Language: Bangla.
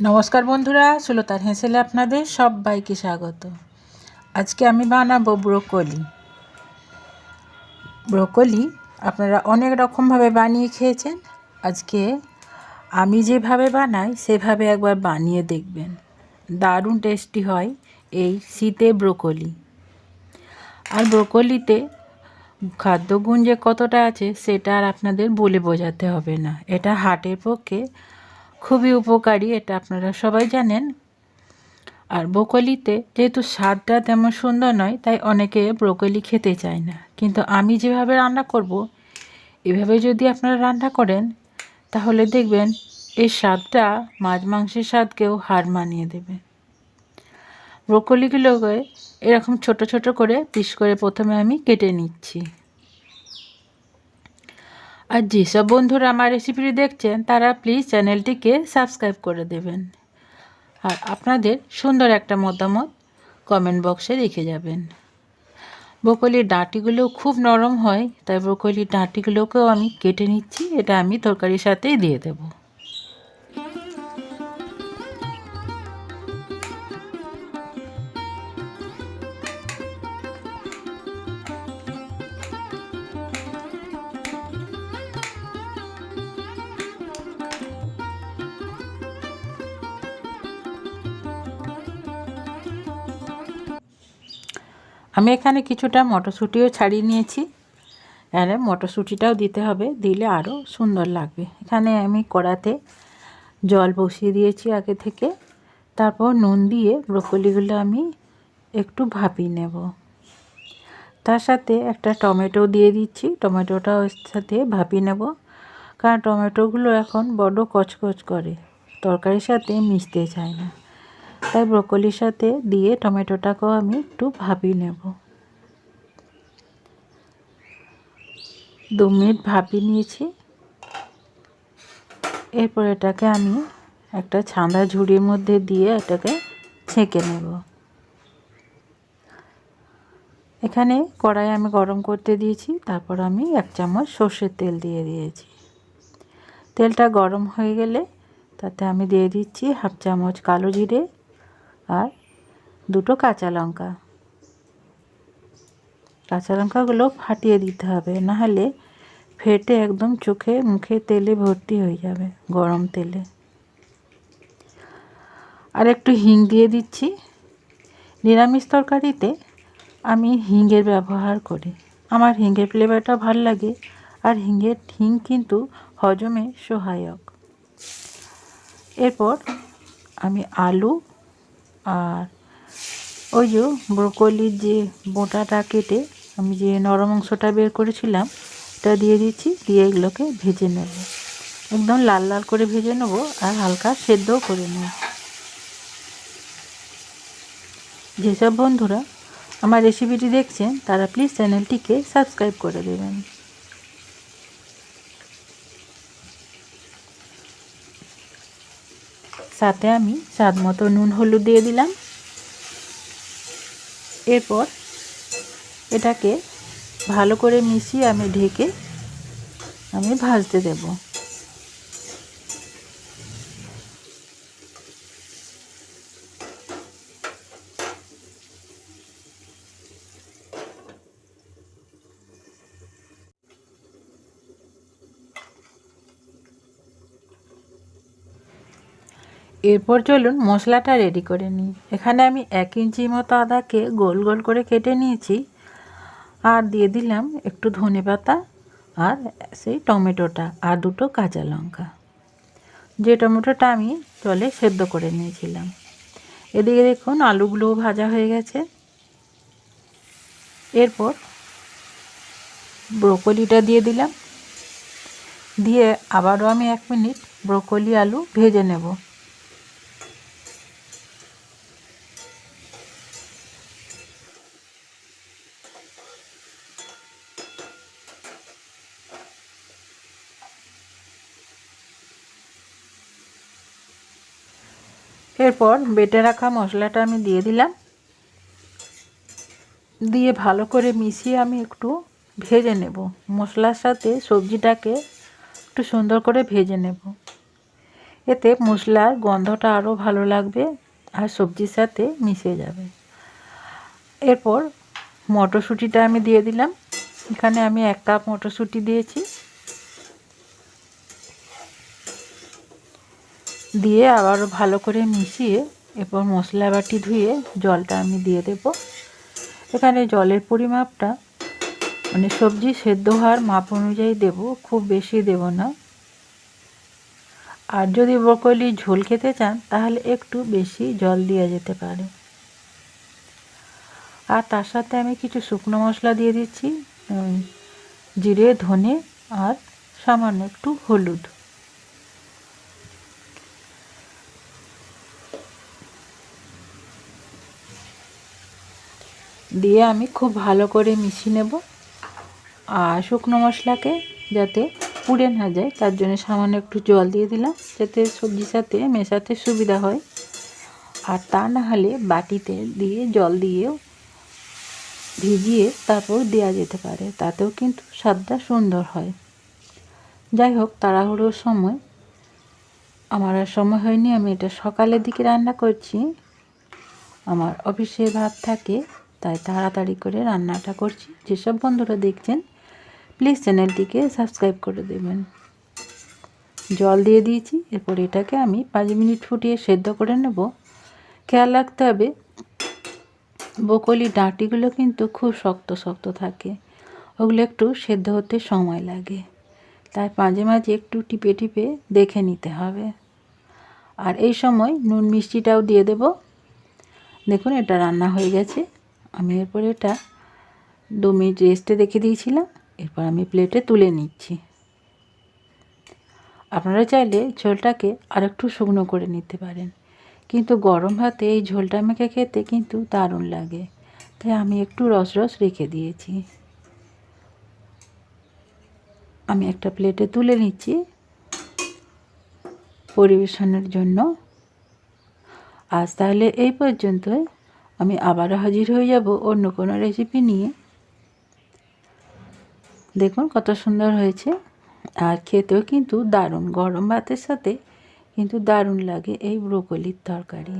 নমস্কার বন্ধুরা সুলতার হেঁসেলে আপনাদের সবাইকে স্বাগত। আজকে আমি বানাবো ব্রোকলি। ব্রোকলি আপনারা অনেক রকমভাবে বানিয়ে খেয়েছেন। আজকে আমি যেভাবে বানাই, সেভাবে একবার বানিয়ে দেখবেন। দারুণ টেস্টি হয় এই শীতে ব্রোকলি। আর ব্রোকলিতে খাদ্যগুণ যে কতটা আছে, সেটা আর আপনাদের বলে বোঝাতে হবে না। এটা হার্টের পক্ষে খুবই উপকারী, এটা আপনারা সবাই জানেন। আর ব্রোকলিতে যেহেতু স্বাদটা তেমন সুন্দর নয়, তাই অনেকে ব্রোকলি খেতে চায় না। কিন্তু আমি যেভাবে রান্না করব, এভাবে যদি আপনারা রান্না করেন, তাহলে দেখবেন এই স্বাদটা মাছ মাংসের স্বাদকেও হার মানিয়ে দেবে। ব্রোকলিগুলোকে এরকম ছোট ছোট করে পিস করে প্রথমে আমি কেটে নিচ্ছি। আর যেসব বন্ধুরা আমার রেসিপিটি দেখছেন, তারা প্লিজ চ্যানেলটিকে সাবস্ক্রাইব করে দেবেন। আর আপনাদের সুন্দর একটা মতামত কমেন্ট বক্সে রেখে যাবেন। ব্রোকলির ডাঁটিগুলো খুব নরম হয়, তাই ব্রোকলির ডাঁটিগুলোকেও আমি কেটে নিচ্ছি, এটা আমি তরকারির সাথেই দিয়ে দেবো। আমি এখানে কিছুটা মটরশুঁটিও ছাড়িয়ে নিয়েছি। এখানে মটরশুঁটিটাও দিতে হবে, দিলে আরও সুন্দর লাগবে। এখানে আমি কড়াতে জল বসিয়ে দিয়েছি আগে থেকে। তারপর নুন দিয়ে ব্রোকলিগুলো আমি একটু ভাপিয়ে নেব। তার সাথে একটা টমেটো দিয়ে দিচ্ছি। টমেটোটাও সাথে ভাপিয়ে নেব। কারণ টমেটোগুলো এখন বড্ড কচকচ করে। তরকারির সাথে মিশতে চায় না। তাই ব্রকলির সাথে দিয়ে টমেটোটাকেও আমি একটু ভাপিয়ে নেব। দু মিনিট ভাপিয়ে নিয়েছি। এরপর এটাকে আমি একটা ছাঁদা ঝুড়ির মধ্যে দিয়ে এটাকে ছেঁকে নেব। এখানে কড়াই আমি গরম করতে দিয়েছি, তারপর আমি এক চামচ সর্ষের তেল দিয়ে দিয়েছি। তেলটা গরম হয়ে গেলে তাতে আমি দিয়ে দিচ্ছি হাফ চামচ কালো জিরে আর দুটো কাঁচা লঙ্কা। কাঁচা লঙ্কাগুলো ফাটিয়ে দিতে হবে, নাহলে ফেটে একদম চোখে মুখে তেলে ভর্তি হয়ে যাবে, গরম তেলে। আর একটু হিং দিয়ে দিচ্ছি। নিরামিষ তরকারিতে আমি হিঙ্গের ব্যবহার করি। আমার হিঙ্গের ফ্লেভারটা ভালো লাগে আর হিঙ্গের হিং কিন্তু হজমে সহায়ক। এরপর আমি আলু আর ওই যে ব্রোকলির যে বোটাটা কেটে আমি যে নরম অংশটা বের করেছিলাম, এটা দিয়ে দিচ্ছি, দিয়ে এগুলোকে ভেজে নেব। একদম লাল লাল করে ভেজে নেব আর হালকা সেদ্ধও করে নেব। যেসব বন্ধুরা আমার রেসিপিটি দেখছেন, তারা প্লিজ চ্যানেলটিকে সাবস্ক্রাইব করে দেবেন। সাথে আমি স্বাদ মতো নুন, হলুদ দিয়ে দিলাম। এরপর এটাকে ভালো করে মিশিয়ে আমি ঢেকে আমি ভাজতে দেবো। এরপর চলুন মশলাটা রেডি করে নিই। এখানে আমি এক ইঞ্চি মতো আদাকে গোল গোল করে কেটে নিয়েছি। আর দিয়ে দিলাম একটু ধনে পাতা আর সেই টমেটোটা আর দুটো কাঁচা লঙ্কা। যে টমেটোটা আমি জলে সেদ্ধ করে নিয়েছিলাম। এদিকে দেখুন আলুগুলোও ভাজা হয়ে গেছে। এরপর ব্রোকলিটা দিয়ে দিলাম। দিয়ে আবারও আমি এক মিনিট ব্রোকলি আলু ভেজে নেব। এরপর বেটে রাখা মশলাটা আমি দিয়ে দিলাম। দিয়ে ভালো করে মিশিয়ে আমি একটু ভেজে নেব। মশলার সাথে সবজিটাকে একটু সুন্দর করে ভেজে নেব। এতে মশলার গন্ধটা আরও ভালো লাগবে আর সবজির সাথে মিশে যাবে। এরপর মটরশুঁটিটা আমি দিয়ে দিলাম। এখানে আমি এক কাপ মটরশুঁটি দিয়েছি। দিয়ে আবারও ভালো করে মিশিয়ে এরপর মশলা বাটি ধুয়ে জলটা আমি দিয়ে দেব। এখানে জলের পরিমাপটা মানে সবজি সেদ্ধ হওয়ার মাপ অনুযায়ী দেব, খুব বেশি দেব না। আর যদি ব্রকলি ঝোল খেতে চান, তাহলে একটু বেশি জল দেওয়া যেতে পারে। আর তার সাথে আমি কিছু শুকনো মশলা দিয়ে দিচ্ছি জিরে, ধনে আর সামান্য একটু হলুদ। দিয়ে আমি খুব ভালো করে মিশিয়ে নেব। আর শুকনো মশলাকে যাতে পুড়ে না যায়, তার জন্য সামান্য একটু জল দিয়ে দিলাম, যাতে সবজির সাথে মেশাতে সুবিধা হয়। আর তা না হলে বাটিতে দিয়ে জল দিয়েও ভিজিয়ে তারপর দেওয়া যেতে পারে, তাতেও কিন্তু স্বাদটা সুন্দর হয়। যাই হোক, তাড়াহুড়োর সময়, আমার আর সময় হয়নি, আমি এটা সকালের দিকে রান্না করছি। আমার অফিসে ভাত থাকে তাই তাড়াতাড়ি করে রান্নাটা করছি। যেসব বন্ধুরা দেখছেন প্লিজ চ্যানেলটিকে সাবস্ক্রাইব করে দেবেন। জল দিয়ে দিয়েছি, এরপর এটাকে আমি পাঁচ মিনিট ফুটিয়ে সেদ্ধ করে নেব। খেয়াল রাখতে হবে, বকলি ডাঁটিগুলো কিন্তু খুব শক্ত শক্ত থাকে। ওগুলো একটু সেদ্ধ হতে সময় লাগে। তাই মাঝে মাঝে একটু টিপে টিপে দেখে নিতে হবে। আর এই সময় নুন মিষ্টিটাও দিয়ে দেব। দেখুন, এটা রান্না হয়ে গেছে। আমি এরপর এটা দু মিনিট রেস্টে রেখে দিয়েছিলাম, এরপর আমি প্লেটে তুলে নিচ্ছি। আপনারা চাইলে ঝোলটাকে আরেকটু শুকনো করে নিতে পারেন, কিন্তু গরম ভাতে এই ঝোলটা মেখে খেতে কিন্তু দারুণ লাগে, তাই আমি একটু রস রস রেখে দিয়েছি। আমি একটা প্লেটে তুলে নিচ্ছি পরিবেশনের জন্য। আজ তাহলে এই পর্যন্তই। আমি আবারও হাজির হয়ে যাব অন্য কোনো রেসিপি নিয়ে। দেখুন কত সুন্দর হয়েছে। আর খেতেও কিন্তু দারুণ গরম ভাতের সাথে কিন্তু দারুণ লাগে এই ব্রোকলির তরকারি।